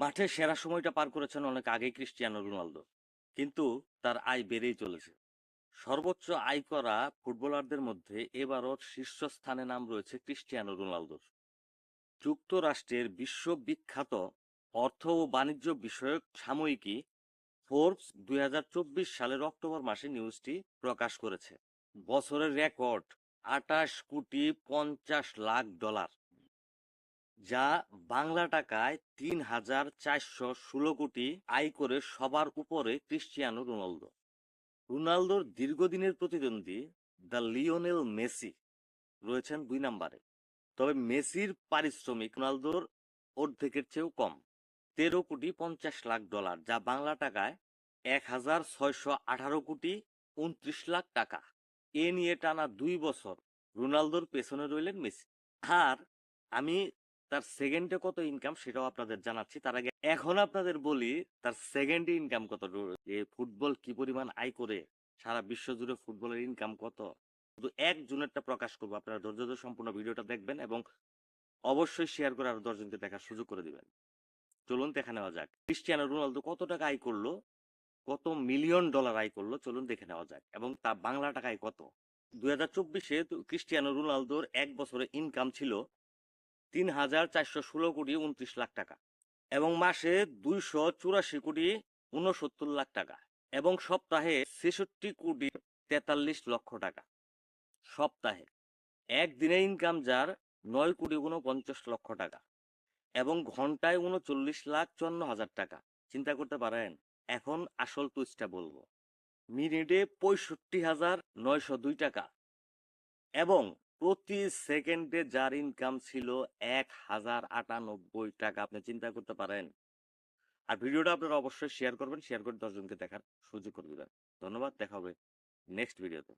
মাঠে সেরা সময়টা পার করেছেন অনেক আগে ক্রিস্টিয়ানো রোনালদো। কিন্তু তার আয় বেড়েই চলেছে। সর্বোচ্চ আয় করা ফুটবলারদের মধ্যে এবারও শীর্ষস্থানে নাম রয়েছে ক্রিস্টিয়ানো রোনালদোর। যুক্তরাষ্ট্রের বিশ্ববিখ্যাত অর্থ ও বাণিজ্য বিষয়ক সাময়িকী ফোর্বস দুই হাজার চব্বিশ সালের অক্টোবর মাসে নিউজটি প্রকাশ করেছে। বছরের রেকর্ড আটাশ কোটি পঞ্চাশ লাখ ডলার। যা বাংলা টাকায় তিন হাজার চারশো ষোলো কোটি আয় করে সবার উপরে ক্রিস্টিয়ানো রোনালদো। রোনালদোর দীর্ঘদিনের প্রতিদ্বন্দ্বী, দ্য লিওনেল মেসি, রয়েছেন দুই নম্বরে। তবে মেসির পারিশ্রমিক রোনালদোর অর্ধেকের চেয়েও কম। তেরো কোটি পঞ্চাশ লাখ ডলার, যা বাংলা টাকায় এক হাজার ছয়শো আঠারো কোটি উনত্রিশ লাখ টাকা। এ নিয়ে টানা দুই বছর রোনালদোর পেছনে রইলেন মেসি। আর আমি তার সেকেন্ডে কত ইনকাম সেটাও আপনাদের জানাচ্ছি। তার আগে এখন আপনাদের বলি, তার সেকেন্ডে ইনকাম কত? যে ফুটবল কি পরিমাণ আয় করে? সারা বিশ্ব জুড়ে ফুটবলের ইনকাম কত? শুধু এক জুনেরটা প্রকাশ করব। আপনারা ধৈর্য ধরে সম্পূর্ণ ভিডিওটা দেখবেন এবং অবশ্যই শেয়ার করে আরও দশজনকে দেখার সুযোগ করে দিবেন। চলুন দেখে নেওয়া যাক। ক্রিস্টিয়ানো রোনালদো কত টাকা আয় করল? কত মিলিয়ন ডলার আয় করল? চলুন দেখে নেওয়া যাক এবং তা বাংলা টাকায় কত? দুই হাজার চব্বিশে ক্রিস্টিয়ানো রোনালদোর এক বছরে ইনকাম ছিল তিন হাজার চারশো ষোলো কোটি উনত্রিশ লাখ টাকা এবং মাসে দুইশো চুরাশি কোটি উনসত্তর লাখ টাকা এবং সপ্তাহে ছেষট্টি কোটি তেতাল্লিশ লক্ষ টাকা। সপ্তাহে একদিনে ইনকাম যার নয় কোটি উনপঞ্চাশ লক্ষ টাকা এবং ঘন্টায় উনচল্লিশ লাখ চুয়ান্ন হাজার টাকা। চিন্তা করতে পারেন, এখন আসল টুইস্টটা বলব। মিনিটে পঁয়ষট্টি হাজার নয়শো দুই টাকা এবং প্রতি সেকেন্ডে যার ইনকাম ছিল এক হাজার আটানব্বই টাকা, আপনি চিন্তা করতে পারেন। আর ভিডিওটা আপনারা অবশ্যই শেয়ার করবেন শেয়ার করে দশজনকে দেখার সুযোগ করে দেবেন। ধন্যবাদ, দেখা হবে নেক্সট ভিডিওতে